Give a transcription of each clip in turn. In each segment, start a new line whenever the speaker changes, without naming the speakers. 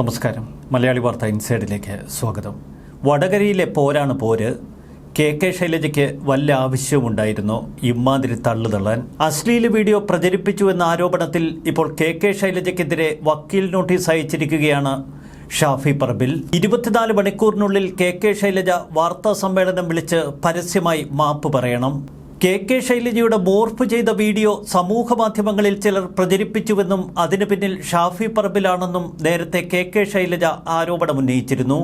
നമസ്കാരം. മലയാളി വാർത്ത ഇൻസൈഡിലേക്ക് സ്വാഗതം. വടകരയിലെ പോരാണ് പോര്. കെ കെ ശൈലജയ്ക്ക് വല്ല ആവശ്യവുമുണ്ടായിരുന്നോ? ഇമ്മാതിരി തള്ളുതള്ളാൻ. അശ്ലീല വീഡിയോ പ്രചരിപ്പിച്ചു എന്ന ആരോപണത്തിൽ ഇപ്പോൾ കെ കെ ശൈലജയ്ക്കെതിരെ വക്കീൽ നോട്ടീസ് അയച്ചിരിക്കുകയാണ് ഷാഫി പറമ്പിൽ. ഇരുപത്തിനാല് മണിക്കൂറിനുള്ളിൽ കെ കെ ശൈലജ വാർത്താ സമ്മേളനം വിളിച്ച് പരസ്യമായി മാപ്പ് പറയണം. കെ കെ ശൈലജയുടെ മോർഫ് ചെയ്ത വീഡിയോ സമൂഹ മാധ്യമങ്ങളിൽ ചിലർ പ്രചരിപ്പിച്ചുവെന്നും അതിനു പിന്നിൽ ഷാഫി പറമ്പിലാണെന്നും നേരത്തെ കെ കെ ശൈലജ ആരോപണമുന്നയിച്ചിരുന്നു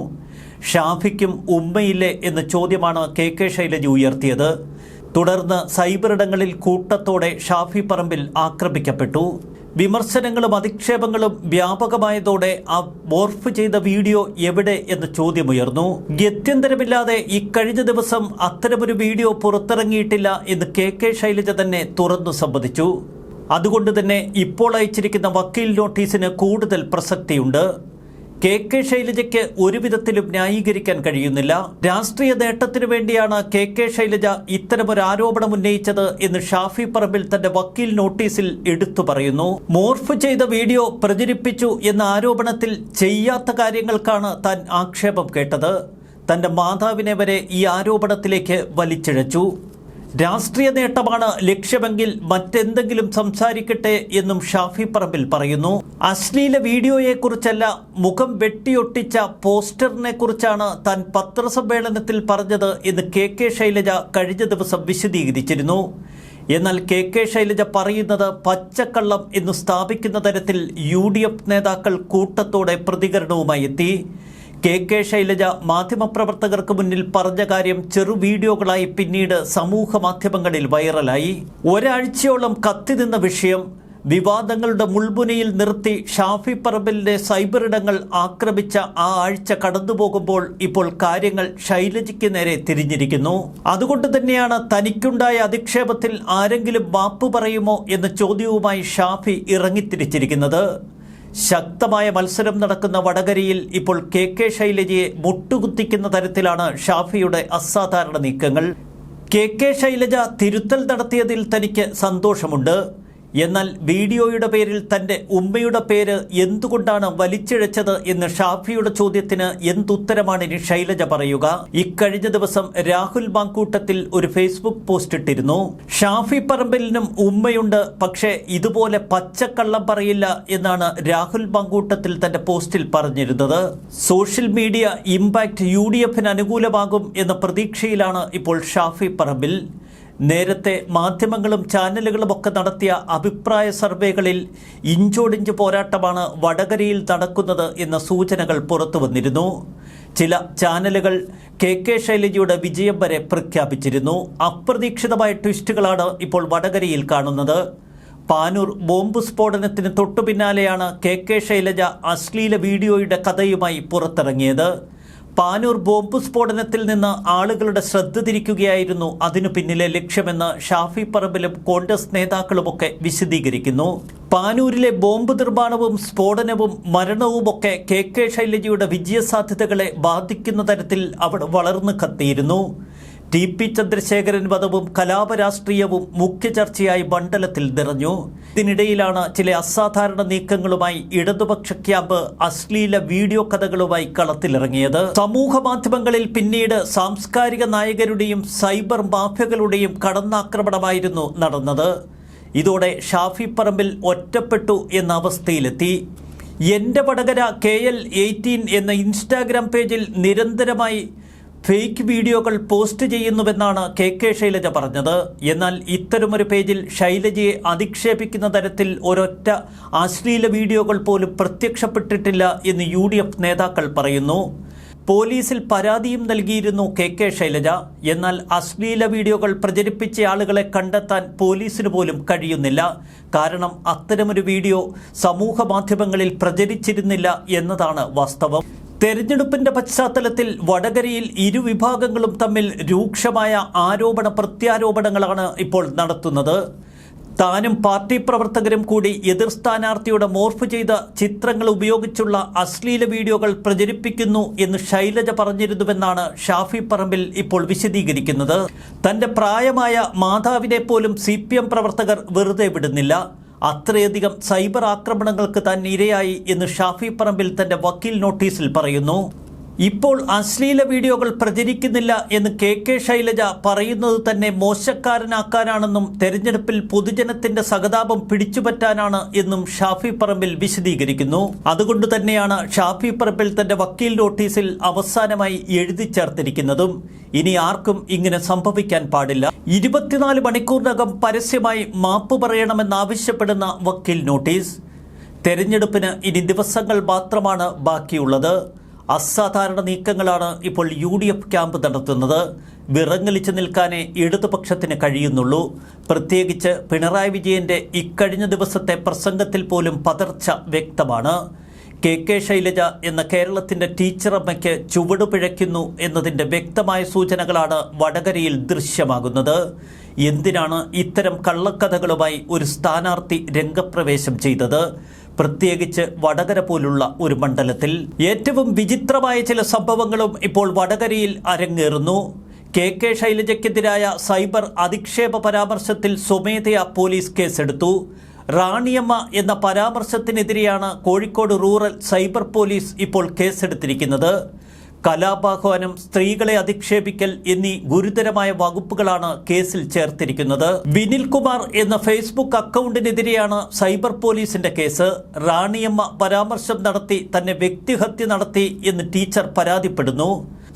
ഷാഫിക്കും ഉമ്മയില്ലേ എന്ന ചോദ്യമാണ് കെ കെ ശൈലജ ഉയർത്തിയത്. തുടർന്ന് സൈബറിടങ്ങളിൽ കൂട്ടത്തോടെ ഷാഫി പറമ്പിൽ ആക്രമിക്കപ്പെട്ടു. വിമർശനങ്ങളും അധിക്ഷേപങ്ങളും വ്യാപകമായതോടെ ആ മോർഫ് ചെയ്ത വീഡിയോ എവിടെ എന്ന് ചോദ്യമുയർന്നു. ഗത്യന്തരമില്ലാതെ ഇക്കഴിഞ്ഞ ദിവസം അത്തരമൊരു വീഡിയോ പുറത്തിറങ്ങിയിട്ടില്ല എന്ന് കെ കെ ശൈലജ തന്നെ തുറന്നു സമ്മതിച്ചു. അതുകൊണ്ട് തന്നെ ഇപ്പോൾ അയച്ചിരിക്കുന്ന വക്കീൽ നോട്ടീസിന് കൂടുതൽ പ്രസക്തിയുണ്ട്. കെ കെ ശൈലജയ്ക്ക് ഒരു വിധത്തിലും ന്യായീകരിക്കാൻ കഴിയുന്നില്ല. രാഷ്ട്രീയ നേട്ടത്തിനു വേണ്ടിയാണ് കെ കെ ശൈലജ ഇത്തരമൊരു ആരോപണം ഉന്നയിച്ചത് എന്ന് ഷാഫി പറമ്പിൽ തന്റെ വക്കീൽ നോട്ടീസിൽ എടുത്തു പറയുന്നു. മോർഫ് ചെയ്ത വീഡിയോ പ്രചരിപ്പിച്ചു എന്ന ആരോപണത്തിൽ ചെയ്യാത്ത കാര്യങ്ങൾക്കാണ് താൻ ആക്ഷേപം കേട്ടത്. തന്റെ മാതാവിനെ വരെ ഈ ആരോപണത്തിലേക്ക് വലിച്ചിഴച്ചു. രാഷ്ട്രീയ നേട്ടമാണ് ലക്ഷ്യമെങ്കിൽ മറ്റെന്തെങ്കിലും സംസാരിക്കട്ടെ എന്നും ഷാഫി പറമ്പിൽ പറയുന്നു. അശ്ലീല വീഡിയോയെക്കുറിച്ചല്ല മുഖം വെട്ടിയൊട്ടിച്ച പോസ്റ്ററിനെ കുറിച്ചാണ് താൻ പത്രസമ്മേളനത്തിൽ പറഞ്ഞത് എന്ന് കെ കെ ശൈലജ കഴിഞ്ഞ ദിവസം വിശദീകരിച്ചിരുന്നു. എന്നാൽ കെ കെ ശൈലജ പറയുന്നത് പച്ചക്കള്ളം എന്ന് സ്ഥാപിക്കുന്ന തരത്തിൽ യു നേതാക്കൾ കൂട്ടത്തോടെ പ്രതികരണവുമായി എത്തി. കെ കെ ശൈലജ മാധ്യമപ്രവർത്തകർക്ക് മുന്നിൽ പറഞ്ഞ കാര്യം ചെറു വീഡിയോകളായി പിന്നീട് സമൂഹ മാധ്യമങ്ങളിൽ വൈറലായി. ഒരാഴ്ചയോളം കത്തി നിന്ന വിഷയം വിവാദങ്ങളുടെ മുൾമുനയിൽ നിർത്തി ഷാഫി പറമ്പലിന്റെ സൈബറിടങ്ങൾ ആക്രമിച്ച ആ ആഴ്ച കടന്നുപോകുമ്പോൾ ഇപ്പോൾ കാര്യങ്ങൾ ശൈലജയ്ക്ക് നേരെ തിരിഞ്ഞിരിക്കുന്നു. അതുകൊണ്ട് തന്നെയാണ് തനിക്കുണ്ടായ അധിക്ഷേപത്തിൽ ആരെങ്കിലും മാപ്പ് പറയുമോ എന്ന ചോദ്യവുമായി ഷാഫി ഇറങ്ങിത്തിരിച്ചിരിക്കുന്നത്. ശക്തമായ മത്സരം നടക്കുന്ന വടകരയിൽ ഇപ്പോൾ കെ കെ ശൈലജയെ മുട്ടുകുത്തിക്കുന്ന തരത്തിലാണ് ഷാഫിയുടെ അസാധാരണ നീക്കങ്ങൾ. കെ കെ ശൈലജ തിരുത്തൽ നടത്തിയതിൽ തനിക്ക് സന്തോഷമുണ്ട്. എന്നാൽ വീഡിയോയുടെ പേരിൽ തന്റെ ഉമ്മയുടെ പേര് എന്തുകൊണ്ടാണ് വലിച്ചിഴച്ചത് എന്ന് ഷാഫിയുടെ ചോദ്യത്തിന് എന്തുത്തരമാണ് ഇനി ശൈലജ പറയുക? ഇക്കഴിഞ്ഞ ദിവസം രാഹുൽ മാങ്കൂട്ടത്തിൽ ഒരു ഫേസ്ബുക്ക് പോസ്റ്റ് ഇട്ടിരുന്നു. ഷാഫി പറമ്പലിനും ഉമ്മയുണ്ട് പക്ഷേ ഇതുപോലെ പച്ചക്കള്ളം പറയില്ല എന്നാണ് രാഹുൽ മാങ്കൂട്ടത്തിൽ തന്റെ പോസ്റ്റിൽ പറഞ്ഞിരുന്നത്. Social media impact U D എഫിന് അനുകൂലമാകും എന്ന പ്രതീക്ഷയിലാണ് ഇപ്പോൾ ഷാഫി പറമ്പിൽ. നേരത്തെ മാധ്യമങ്ങളും ചാനലുകളും ഒക്കെ നടത്തിയ അഭിപ്രായ സർവേകളിൽ ഇഞ്ചോടിഞ്ച് പോരാട്ടമാണ് വടകരയിൽ നടക്കുന്നത് എന്ന സൂചനകൾ പുറത്തു വന്നിരുന്നു. ചില ചാനലുകൾ കെ കെ ശൈലജയുടെ വിജയം വരെ പ്രഖ്യാപിച്ചിരുന്നു. അപ്രതീക്ഷിതമായ ട്വിസ്റ്റുകളാണ് ഇപ്പോൾ വടകരയിൽ കാണുന്നത്. പാനൂർ ബോംബ് സ്ഫോടനത്തിന് തൊട്ടു പിന്നാലെയാണ് കെ കെ ശൈലജ അശ്ലീല വീഡിയോയുടെ കഥയുമായി പുറത്തിറങ്ങിയത്. പാനൂർ ബോംബ് സ്ഫോടനത്തിൽ നിന്ന് ആളുകളുടെ ശ്രദ്ധ തിരിക്കുകയായിരുന്നു. അതിനു പിന്നിലെ ലക്ഷ്യമെന്ന് ഷാഫി പറമ്പിലും കോൺഗ്രസ് നേതാക്കളുമൊക്കെ വിശദീകരിക്കുന്നു. പാനൂരിലെ ബോംബ് നിർമ്മാണവും സ്ഫോടനവും മരണവുമൊക്കെ കെ കെ ശൈലജയുടെ വിജയസാധ്യതകളെ ബാധിക്കുന്ന തരത്തിൽ അവിടെ വളർന്നു കത്തിയിരുന്നു. ടി പി ചന്ദ്രശേഖരൻ വധവും കലാപരാഷ്ട്രീയവും മുഖ്യ ചർച്ചയായി മണ്ഡലത്തിൽ നിറഞ്ഞു. ഇതിനിടയിലാണ് ചില അസാധാരണ നീക്കങ്ങളുമായി ഇടതുപക്ഷ ക്യാമ്പ് അശ്ലീല വീഡിയോ കഥകളുമായി കളത്തിലിറങ്ങിയത്. സമൂഹ മാധ്യമങ്ങളിൽ പിന്നീട് സാംസ്കാരിക നായകരുടെയും സൈബർ മാഫിയകളുടെയും കടന്നാക്രമണമായിരുന്നു നടന്നത്. ഇതോടെ ഷാഫി പറമ്പിൽ ഒറ്റപ്പെട്ടു എന്ന അവസ്ഥയിലെത്തി. എന്റെ വടകര കെ എൽ എയ്റ്റീൻ എന്ന ഇൻസ്റ്റാഗ്രാം പേജിൽ നിരന്തരമായി ഫേക്ക് വീഡിയോകൾ പോസ്റ്റ് ചെയ്യുന്നുവെന്നാണ് കെ കെ ശൈലജ പറഞ്ഞത്. എന്നാൽ ഇത്തരമൊരു പേജിൽ ശൈലജയെ അധിക്ഷേപിക്കുന്ന തരത്തിൽ ഒരൊറ്റ അശ്ലീല വീഡിയോകൾ പോലും പ്രത്യക്ഷപ്പെട്ടിട്ടില്ല എന്ന് യു നേതാക്കൾ പറയുന്നു. പോലീസിൽ പരാതിയും നൽകിയിരുന്നു കെ കെ ശൈലജ. എന്നാൽ അശ്ലീല വീഡിയോകൾ പ്രചരിപ്പിച്ച ആളുകളെ കണ്ടെത്താൻ പോലീസിന് പോലും കഴിയുന്നില്ല. കാരണം അത്തരമൊരു വീഡിയോ സമൂഹ മാധ്യമങ്ങളിൽ പ്രചരിച്ചിരുന്നില്ല എന്നതാണ് വാസ്തവം. തെരഞ്ഞെടുപ്പിന്റെ പശ്ചാത്തലത്തിൽ വടകരയിൽ ഇരുവിഭാഗങ്ങളും തമ്മിൽ രൂക്ഷമായ ആരോപണ പ്രത്യാരോപണങ്ങളാണ് ഇപ്പോൾ നടത്തുന്നത്. താനും പാർട്ടി പ്രവർത്തകരും കൂടി എതിർ സ്ഥാനാർത്ഥിയുടെ മോർഫ് ചെയ്ത ചിത്രങ്ങൾ ഉപയോഗിച്ചുള്ള അശ്ലീല വീഡിയോകൾ പ്രചരിപ്പിക്കുന്നു എന്ന് ശൈലജ പറഞ്ഞിരുന്നുവെന്നാണ് ഷാഫി പറമ്പിൽ ഇപ്പോൾ വിശദീകരിക്കുന്നത്. തന്റെ പ്രായമായ മാതാവിനെ പോലും സി പ്രവർത്തകർ വെറുതെ വിടുന്നില്ല. അത്രയധികം സൈബർ ആക്രമണങ്ങൾക്ക് താൻ ഇരയായി എന്ന് ഷാഫി പറമ്പിൽ തന്റെ വക്കീൽ നോട്ടീസിൽ പറയുന്നു. ഇപ്പോൾ അശ്ലീല വീഡിയോകൾ പ്രചരിക്കുന്നില്ല എന്ന് കെ കെ ശൈലജ പറയുന്നത് തന്നെ മോശക്കാരനാക്കാനാണെന്നും തെരഞ്ഞെടുപ്പിൽ പൊതുജനത്തിന്റെ സഹതാപം പിടിച്ചുപറ്റാനാണ് എന്നും ഷാഫി പറമ്പിൽ വിശദീകരിക്കുന്നു. അതുകൊണ്ട് തന്നെയാണ് ഷാഫി പറമ്പിൽ തന്റെ വക്കീൽ നോട്ടീസിൽ അവസാനമായി എഴുതി ചേർത്തിരിക്കുന്നതും. ഇനി ആർക്കും ഇങ്ങനെ സംഭവിക്കാൻ പാടില്ല. ഇരുപത്തിനാല് മണിക്കൂറിനകം പരസ്യമായി മാപ്പ് പറയണമെന്നാവശ്യപ്പെടുന്ന വക്കീൽ നോട്ടീസ്. തെരഞ്ഞെടുപ്പിന് ഇനി ദിവസങ്ങൾ മാത്രമാണ് ബാക്കിയുള്ളത്. അസാധാരണ നീക്കങ്ങളാണ് ഇപ്പോൾ യു ഡി എഫ് ക്യാമ്പ് നടത്തുന്നത്. വിറങ്ങലിച്ചു നിൽക്കാനേ ഇടതുപക്ഷത്തിന് കഴിയുന്നുള്ളൂ. പ്രത്യേകിച്ച് പിണറായി വിജയന്റെ ഇക്കഴിഞ്ഞ ദിവസത്തെ പ്രസംഗത്തിൽ പോലും പതർച്ച വ്യക്തമാണ്. കെ കെ ശൈലജ എന്ന കേരളത്തിന്റെ ടീച്ചറമ്മയ്ക്ക് ചുവടുപിഴയ്ക്കുന്നു എന്നതിന്റെ വ്യക്തമായ സൂചനകളാണ് വടകരയിൽ ദൃശ്യമാകുന്നത്. എന്തിനാണ് ഇത്തരം കള്ളക്കഥകളുമായി ഒരു സ്ഥാനാർത്ഥി രംഗപ്രവേശം ചെയ്തത്? പ്രത്യേകിച്ച് വടകര പോലുള്ള ഒരു മണ്ഡലത്തിൽ. ഏറ്റവും വിചിത്രമായ ചില സംഭവങ്ങളും ഇപ്പോൾ വടകരയിൽ അരങ്ങേറുന്നു. കെ കെ ശൈലജയ്ക്കെതിരായ സൈബർ അധിക്ഷേപ പരാമർശത്തിൽ സ്വമേധയാ പോലീസ് കേസെടുത്തു. റാണിയമ്മ എന്ന പരാമർശത്തിനെതിരെയാണ് കോഴിക്കോട് റൂറൽ സൈബർ പോലീസ് ഇപ്പോൾ കേസെടുത്തിരിക്കുന്നത്. കലാപാഹ്വാനം സ്ത്രീകളെ അധിക്ഷേപിക്കൽ എന്നീ ഗുരുതരമായ വകുപ്പുകളാണ് കേസിൽ ചേർത്തിരിക്കുന്നത്. വിനിൽ കുമാർ എന്ന ഫേസ്ബുക്ക് അക്കൗണ്ടിനെതിരെയാണ് സൈബർ പോലീസിന്റെ കേസ്. റാണിയമ്മ പരാമർശം നടത്തി തന്നെ വ്യക്തിഹത്യ നടത്തി എന്ന് ടീച്ചർ പരാതിപ്പെടുന്നു.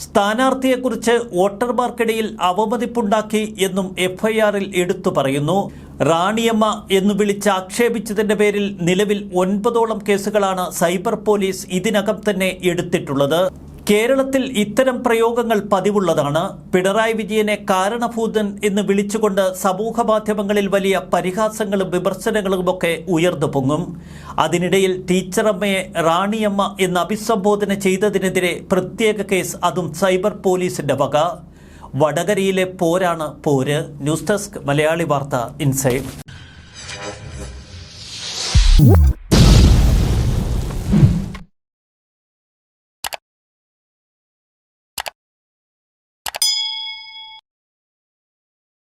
സ്ഥാനാർത്ഥിയെക്കുറിച്ച് വോട്ടർമാർക്കിടയിൽ അവമതിപ്പുണ്ടാക്കി എന്നും എഫ്ഐആറിൽ എടുത്തു പറയുന്നു. റാണിയമ്മ എന്ന് വിളിച്ച് ആക്ഷേപിച്ചതിന്റെ പേരിൽ നിലവിൽ ഒൻപതോളം കേസുകളാണ് സൈബർ പോലീസ് ഇതിനകം തന്നെ എടുത്തിട്ടുള്ളത്. കേരളത്തിൽ ഇത്തരം പ്രയോഗങ്ങൾ പതിവുള്ളതാണ്. പിണറായി വിജയനെ കാരണഭൂതൻ എന്ന് വിളിച്ചുകൊണ്ട് സമൂഹ മാധ്യമങ്ങളിൽ വലിയ പരിഹാസങ്ങളും വിമർശനങ്ങളുമൊക്കെ ഉയർന്നു പൊങ്ങും. അതിനിടയിൽ ടീച്ചറമ്മയെ റാണിയമ്മ എന്ന് അഭിസംബോധന ചെയ്തതിനെതിരെ പ്രത്യേക കേസ് അതും സൈബർ പോലീസിന്റെ വക. വടകരയിലെ പോരാണ് പോര്. ന്യൂസ് ഡെസ്ക് മലയാളി വാർത്ത ഇൻസൈഡ്.